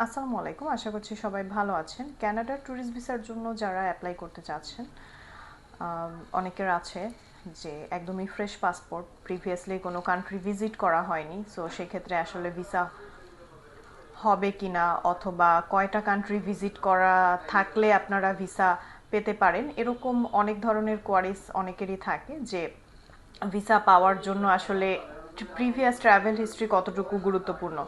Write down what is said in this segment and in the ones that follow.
আসসালামু আলাইকুম, আশা করছি সবাই ভালো আছেন। ক্যানাডার ট্যুরিস্ট ভিসার জন্য যারা অ্যাপ্লাই করতে চাচ্ছেন অনেকের আছে যে একদমই ফ্রেশ পাসপোর্ট প্রিভিয়াসলি কোনো কান্ট্রি ভিজিট করা হয়নি সো সেক্ষেত্রে আসলে ভিসা হবে কি না অথবা কয়টা কান্ট্রি ভিজিট করা থাকলে আপনারা ভিসা পেতে পারেন, এরকম অনেক ধরনের কোয়ারিজ অনেকেরই থাকে যে ভিসা পাওয়ার জন্য আসলে প্রিভিয়াস ট্রাভেল হিস্ট্রি কতটুকু গুরুত্বপূর্ণ।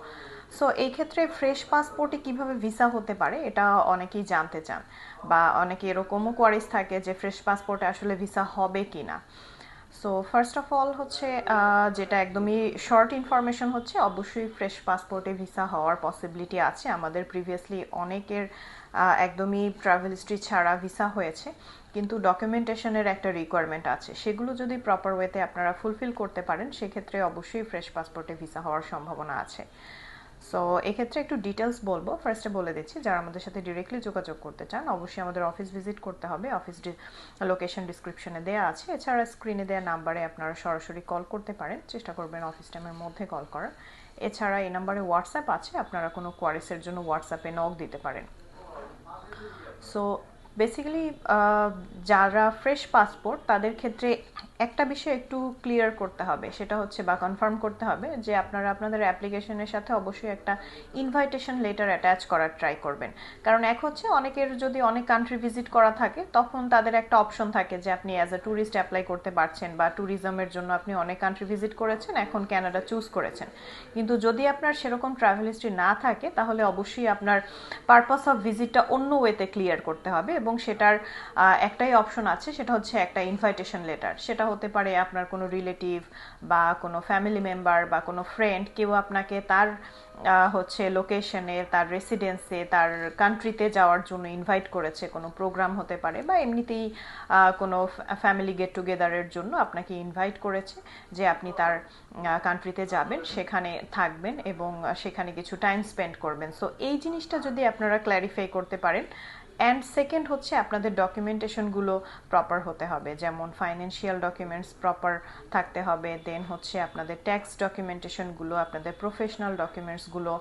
সো এই ক্ষেত্রে ফ্রেশ পাসপোর্টে কীভাবে ভিসা হতে পারে, এটা অনেকেই জানতে চান বা অনেকে এরকমও কোয়ারিজ থাকে যে ফ্রেশ পাসপোর্টে আসলে ভিসা হবে কি না সো ফার্স্ট অফ অল হচ্ছে যেটা একদমই শর্ট ইনফরমেশন হচ্ছে, অবশ্যই ফ্রেশ পাসপোর্টে ভিসা হওয়ার পসিবিলিটি আছে। আমাদের প্রিভিয়াসলি অনেকের একদমই ট্রাভেল হিস্ট্রি ছাড়া ভিসা হয়েছে, কিন্তু ডকুমেন্টেশনের একটা রিকোয়ারমেন্ট আছে। সেগুলো যদি প্রপার ওয়েতে আপনারা ফুলফিল করতে পারেন, সেক্ষেত্রে অবশ্যই ফ্রেশ পাসপোর্টে ভিসা হওয়ার সম্ভাবনা আছে। সো এক্ষেত্রে একটু ডিটেলস বলব। ফার্স্টে বলে দিচ্ছি, যারা আমাদের সাথে ডিরেক্টলি যোগাযোগ করতে চান, অবশ্যই আমাদের অফিস ভিজিট করতে হবে। অফিস লোকেশন ডিসক্রিপশনে দেওয়া আছে। এছাড়া স্ক্রিনে দেওয়া নাম্বারে আপনারা সরাসরি কল করতে পারেন। চেষ্টা করবেন অফিস টাইমের মধ্যে কল করার। এছাড়া এই নাম্বারে হোয়াটসঅ্যাপ আছে। আপনারা কোনো কোয়ারিসের জন্য হোয়াটসঅ্যাপে নক দিতে পারেন। সো বেসিক্যালি যারা ফ্রেশ পাসপোর্ট তাদের ক্ষেত্রে একটা বিষয় একটু ক্লিয়ার করতে হবে, সেটা হচ্ছে বা কনফার্ম করতে হবে যে আপনারা আপনাদের অ্যাপ্লিকেশনের সাথে অবশ্যই একটা ইনভাইটেশন লেটার অ্যাটাচ করার ট্রাই করবেন। কারণ এক হচ্ছে অনেকের যদি অনেক কান্ট্রি ভিজিট করা থাকে, তখন তাদের একটা অপশন থাকে যে আপনি অ্যাজ এ ট্যুরিস্ট অ্যাপ্লাই করতে পারছেন বা ট্যুরিজমের জন্য আপনি অনেক কান্ট্রি ভিজিট করেছেন, এখন ক্যানাডা চুজ করেছেন। কিন্তু যদি আপনার সেরকম ট্রাভেল হিস্ট্রি না থাকে, তাহলে অবশ্যই আপনার পারপাস অফ ভিজিটটা অন্য ওয়েতে ক্লিয়ার করতে হবে এবং সেটার একটাই অপশন আছে, সেটা হচ্ছে একটা ইনভাইটেশন লেটার সেটা হতে পারে আপনার কোনো রিলেটিভ বা কোনো ফ্যামিলি মেম্বার বা কোনো ফ্রেন্ড কেউ আপনাকে তার হচ্ছে লোকেশনে তার রেসিডেন্সে তার কান্ট্রিতে যাওয়ার জন্য ইনভাইট করেছে। কোনো প্রোগ্রাম হতে পারে বা এমনিতেই কোনো ফ্যামিলি গেট টুগেদারের জন্য আপনাকে ইনভাইট করেছে যে আপনি তার কান্ট্রিতে যাবেন, সেখানে থাকবেন এবং সেখানে কিছু টাইম স্পেন্ড করবেন। সো এই জিনিসটা যদি আপনারা ক্ল্যারিফাই করতে পারেন অ্যান্ড সেকেন্ড হচ্ছে আপনাদের ডকুমেন্টেশনগুলো প্রপার হতে হবে। যেমন ফাইন্যান্সিয়াল ডকুমেন্টস প্রপার থাকতে হবে। দেন হচ্ছে আপনাদের ট্যাক্স ডকুমেন্টেশনগুলো আপনাদের প্রফেশনাল ডকুমেন্টসগুলো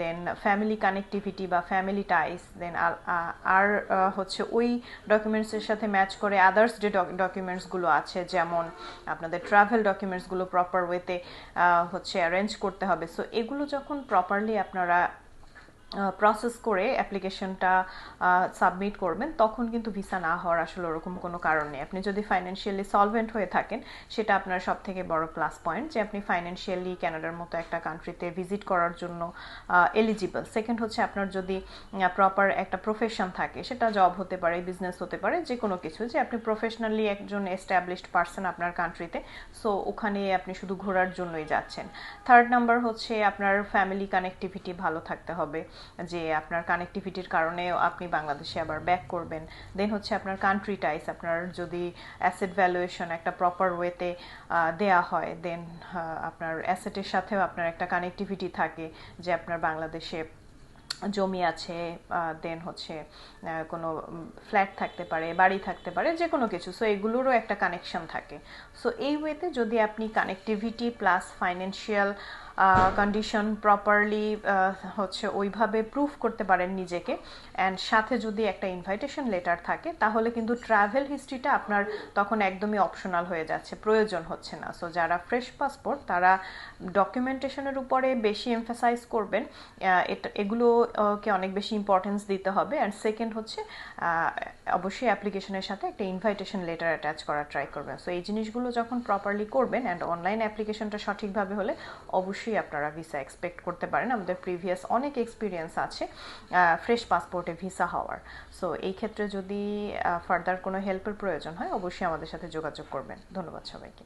দেন ফ্যামিলি কানেক্টিভিটি বা ফ্যামিলি টাইস দেন আর হচ্ছে ওই ডকুমেন্টসের সাথে ম্যাচ করে আদার্স যে ডকুমেন্টসগুলো আছে, যেমন আপনাদের ট্রাভেল ডকুমেন্টসগুলো প্রপার ওয়েতে হচ্ছে অ্যারেঞ্জ করতে হবে। সো এগুলো যখন প্রপারলি আপনারা প্রসেস করে অ্যাপ্লিকেশনটা সাবমিট করবেন, তখন কিন্তু ভিসা না হওয়ার আসলে ওরকম কোনো কারণ নেই। আপনি যদি ফাইন্যান্সিয়ালি সলভেন্ট হয়ে থাকেন, সেটা আপনার সব থেকে বড় প্লাস পয়েন্ট যে আপনি ফাইন্যান্সিয়ালি ক্যানাডার মতো একটা কান্ট্রিতে ভিজিট করার জন্য এলিজিবল সেকেন্ড হচ্ছে আপনার যদি প্রপার একটা প্রফেশন থাকে, সেটা জব হতে পারে বিজনেস হতে পারে যে কোনো কিছু, যে আপনি প্রফেশনালি একজন এস্টাবলিশড পার্সন আপনার কান্ট্রিতে সো ওখানে আপনি শুধু ঘোরার জন্যই যাচ্ছেন। থার্ড নাম্বার হচ্ছে আপনার ফ্যামিলি কানেক্টিভিটি ভালো থাকতে হবে। যে আপনার কানেক্টিভিটির কারণে আপনি বাংলাদেশে আবার ব্যাক করবেন। দেন হচ্ছে আপনার কান্ট্রি টাইস আপনার যদি অ্যাসেট ভ্যালুয়েশন একটা প্রপার ওয়েতে দেয়া হয় দেন আপনার অ্যাসেটের সাথেও আপনার একটা কানেক্টিভিটি থাকে যে আপনার বাংলাদেশে জমি আছে দেন হচ্ছে কোনো ফ্ল্যাট থাকতে পারে, বাড়ি থাকতে পারে যে কোনো কিছু। সো এগুলোরও একটা কানেকশন থাকে। সো এই ওয়েতে যদি আপনি connectivity plus financial condition properly হচ্ছে ওইভাবে প্রুফ করতে পারেন নিজেকে। অ্যান্ড সাথে যদি একটা ইনভাইটেশন লেটার থাকে, তাহলে কিন্তু ট্রাভেল হিস্ট্রিটা আপনার তখন একদমই অপশনাল হয়ে যাচ্ছে, প্রয়োজন হচ্ছে না। সো যারা ফ্রেশ পাসপোর্ট তারা ডকুমেন্টেশনের উপরে বেশি এমফাসাইজ করবেন। এটা এগুলোকে অনেক বেশি ইম্পর্টেন্স দিতে হবে। অ্যান্ড সেকেন্ড হচ্ছে অবশ্যই অ্যাপ্লিকেশনের সাথে একটা ইনভাইটেশন লেটার অ্যাটাচ করার ট্রাই করবেন। সো এই জিনিসগুলো যখন প্রপারলি করবেন অ্যান্ড অনলাইন অ্যাপ্লিকেশনটা সঠিকভাবে হলে অবশ্যই আপনারা ভিসা এক্সপেক্ট করতে পারেন। আমাদের প্রিভিয়াস অনেক এক্সপিরিয়েন্স আছে ফ্রেশ পাসপোর্টে ভিসা হওয়ার। সো এই ক্ষেত্রে যদি ফার্দার কোনো হেল্পের প্রয়োজন হয়, অবশ্যই আমাদের সাথে যোগাযোগ করবেন। ধন্যবাদ সবাইকে।